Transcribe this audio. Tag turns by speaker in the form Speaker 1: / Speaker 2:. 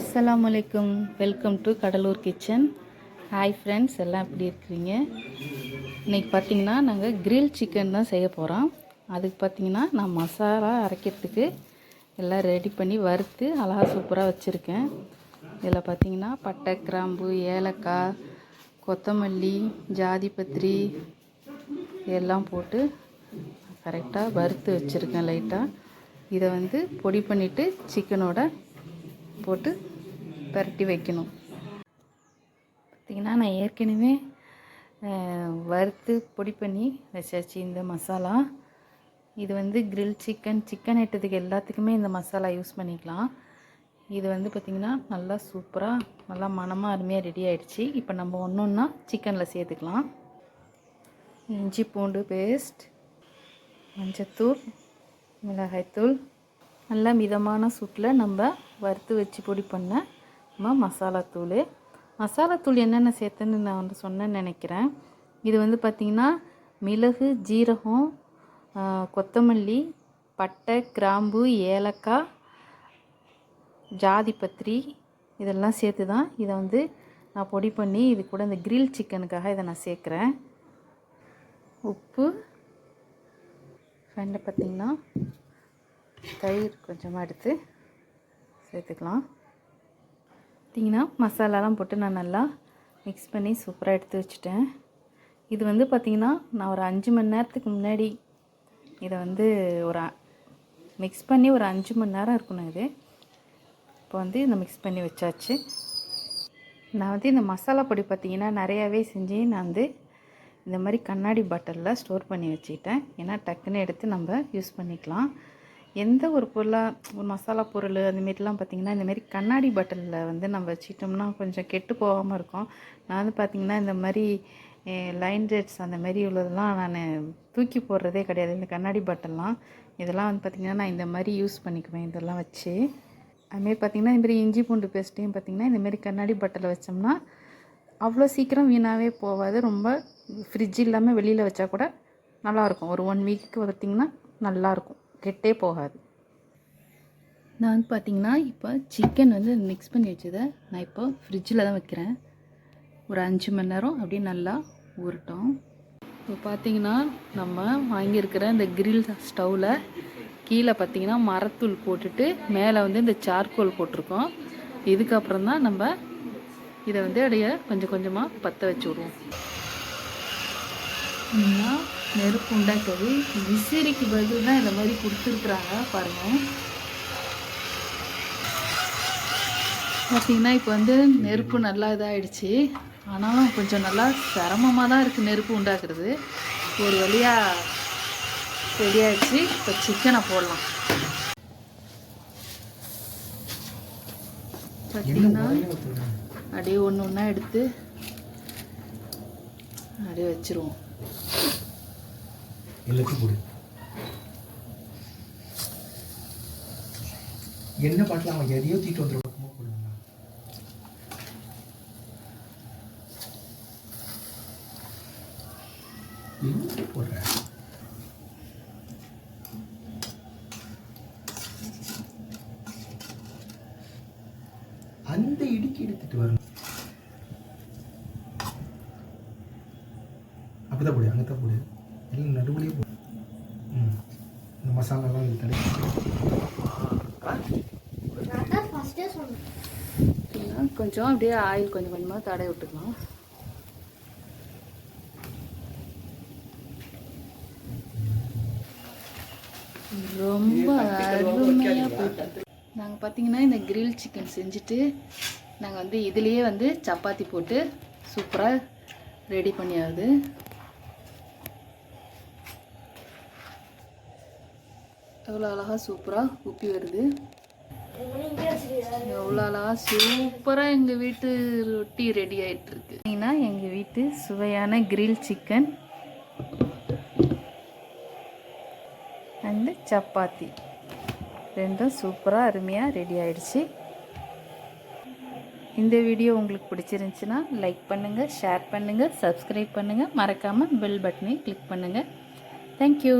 Speaker 1: அஸ்ஸலாமு அலைக்கும். Welcome to Cuddalore kitchen hi friends எல்லாம் எப்படி இருக்கிறீங்க? இன்றைக்கி பார்த்தீங்கன்னா நாங்கள் கிரில் சிக்கன் தான் செய்ய போகிறோம் அதுக்கு பார்த்தீங்கன்னா நான் மசாலா அரைக்கிறதுக்கு எல்லாம் ரெடி பண்ணி வறுத்து அழகா சூப்பராக வச்சுருக்கேன். இதில் பார்த்தீங்கன்னா பட்டை கிராம்பு ஏலக்காய் கொத்தமல்லி ஜாதிபத்திரி எல்லாம் போட்டு கரெக்டாக வறுத்து வச்சுருக்கேன் லைட்டாக இதை வந்து பொடி பண்ணிவிட்டு சிக்கனோட போட்டு பரட்டி வைக்கணும். பார்த்திங்கன்னா நான் ஏற்கனவே வறுத்து பொடி பண்ணி வச்சாச்சு இந்த மசாலா. இது வந்து கிரில் சிக்கன் சிக்கன் ஐட்டத்துக்கு எல்லாத்துக்குமே இந்த மசாலா யூஸ் பண்ணிக்கலாம். இது வந்து பார்த்திங்கன்னா நல்லா சூப்பராக நல்லா மணமாக அருமையாக ரெடி ஆகிடுச்சி இப்போ நம்ம ஒன்று ஒன்றா சிக்கனில் சேர்த்துக்கலாம். இஞ்சி பூண்டு பேஸ்ட் மஞ்சத்தூள் மிளகாய்த்தூள். நல்லா மிதமான சூட்டில் நம்ம வறுத்து வச்சு பொடி பண்ண மசாலாத்தூள் மசாலாத்தூள் என்னென்ன சேர்த்துன்னு நான் வந்து சொன்னேன்னு நினைக்கிறேன். இது வந்து பார்த்திங்கன்னா மிளகு ஜீரகம் கொத்தமல்லி பட்டை கிராம்பு ஏலக்காய் ஜாதிபத்திரி இதெல்லாம் சேர்த்து தான் இதை வந்து நான் பொடி பண்ணி இது கூட இந்த கிரில் சிக்கனுக்காக இதை நான் சேர்க்குறேன். உப்பு. ஃப்ரெண்டை பார்த்திங்கன்னா தயிர் கொஞ்சமாக எடுத்து சேர்த்துக்கலாம். பார்த்திங்கன்னா மசாலாலாம் போட்டு நான் நல்லா மிக்ஸ் பண்ணி சூப்பராக எடுத்து வச்சுட்டேன். இது வந்து பார்த்திங்கன்னா நான் ஒரு அஞ்சு மணி நேரத்துக்கு முன்னாடி இதை வந்து ஒரு மிக்ஸ் பண்ணி ஒரு அஞ்சு மணி நேரம் இருக்கணும் இது. இப்போ வந்து இதை மிக்ஸ் பண்ணி வச்சாச்சு. நான் வந்து இந்த மசாலா பொடி பார்த்திங்கன்னா நிறையாவே செஞ்சு நான் வந்து இந்த மாதிரி கண்ணாடி பாட்டிலில் ஸ்டோர் பண்ணி வச்சுக்கிட்டேன். ஏன்னா டக்குன்னு எடுத்து நம்ம யூஸ் பண்ணிக்கலாம். எந்த ஒரு பொருளாக ஒரு மசாலா பொருள் அந்த மாரிலாம் பார்த்திங்கன்னா இந்தமாரி கண்ணாடி பாட்டிலில் வந்து நம்ம வச்சிட்டோம்னா கொஞ்சம் கெட்டு போகாமல் இருக்கும். நான் வந்து பார்த்திங்கன்னா இந்த மாதிரி லைன் ரேட்ஸ் அந்த மாதிரி உள்ளதெல்லாம் நான் தூக்கி போடுறதே கிடையாது. இந்த கண்ணாடி பாட்டில்லாம் இதெல்லாம் வந்து பார்த்திங்கன்னா நான் இந்த மாதிரி யூஸ் பண்ணிக்குவேன் இதெல்லாம் வச்சு. அதுமாரி பார்த்திங்கன்னா இதுமாரி இஞ்சி பூண்டு பேஸ்ட்டையும் பார்த்திங்கன்னா இந்தமாரி கண்ணாடி பாட்டில் வச்சோம்னா அவ்வளோ சீக்கிரம் வீணாகவே போகாது. ரொம்ப ஃப்ரிட்ஜ் இல்லாமல் வெளியில் வச்சா கூட நல்லாயிருக்கும் ஒரு ஒன் வீக்கு பார்த்திங்கன்னா நல்லாயிருக்கும் கெட்டே போகாது. நான் வந்து பார்த்திங்கன்னா இப்போ சிக்கன் வந்து மிக்ஸ் பண்ணி வச்சதை நான் இப்போ ஃப்ரிட்ஜில் தான் வைக்கிறேன். ஒரு அஞ்சு மணி நேரம் அப்படியே நல்லா ஊறட்டும். இப்போ பார்த்தீங்கன்னா நம்ம வாங்கியிருக்கிற இந்த கிரில் ஸ்டவ்வில் கீழே பார்த்தீங்கன்னா மரத்தூள் போட்டுட்டு மேலே வந்து இந்த சார்கோல் போட்டிருக்கோம். இதுக்கப்புறம் தான் நம்ம இதை வந்து அப்படியே கொஞ்சம் கொஞ்சமாக பற்ற வச்சு விடுவோம். நெருப்பு உண்டாக்குது விசிறிக்கு பதில் தான் இந்த மாதிரி கொடுத்துருக்குறாங்க பாருங்கள் பார்த்தீங்கன்னா இப்போ வந்து நெருப்பு நல்லா இதாகிடுச்சு ஆனாலும் கொஞ்சம் நல்லா சிரமமாக தான் இருக்குது நெருப்பு உண்டாக்குறது. ஒரு வழியாக ரெடியாகிடுச்சு இப்போ சிக்கனை போடலாம். பார்த்தீங்கன்னா அப்படியே ஒன்று ஒன்றா எடுத்து அப்படியே வச்சிருவோம்.
Speaker 2: எல்லாத்தையும் கொடு. என்ன பாட்டில் அவன் எதையோ தீட்டு வந்துடும் போடுவாங்க போடுற? அந்த இடுக்கி எடுத்துட்டு வரணும். அப்படிதான் போடு அங்கே தான் போடு. எல்லாம் நடுவுலயே போடு ம். இந்த மசாலாலாம் இது
Speaker 1: பார்த்தீங்கன்னா கொஞ்சம் அப்படியே ஆயில் கொஞ்சம் கொஞ்சமாக தடவி விட்டுக்கலாம். ரொம்ப அருமையாக போயிட்டு நாங்கள் பார்த்தீங்கன்னா இந்த கிரில் சிக்கன் செஞ்சுட்டு நாங்கள் வந்து இதுலேயே வந்து சப்பாத்தி போட்டு சூப்பராக ரெடி பண்ணியாகுது எவ்வளோ அழகாக சூப்பராக உப்பி வருது. எவ்வளோ அழகாக சூப்பராக எங்கள் வீட்டு ரொட்டி ரெடி ஆயிட்டு இருக்கு பார்த்தீங்கன்னா எங்கள் வீட்டு சுவையான கிரில் சிக்கன் அண்டு சப்பாத்தி. ரெண்டும் சூப்பராக அருமையாக ரெடி ஆயிடுச்சு. இந்த வீடியோ உங்களுக்கு பிடிச்சிருந்துச்சுன்னா லைக் பண்ணுங்கள் ஷேர் பண்ணுங்கள் சப்ஸ்கிரைப் பண்ணுங்கள் மறக்காமல் பெல் பட்டனை கிளிக் பண்ணுங்கள் தேங்க்யூ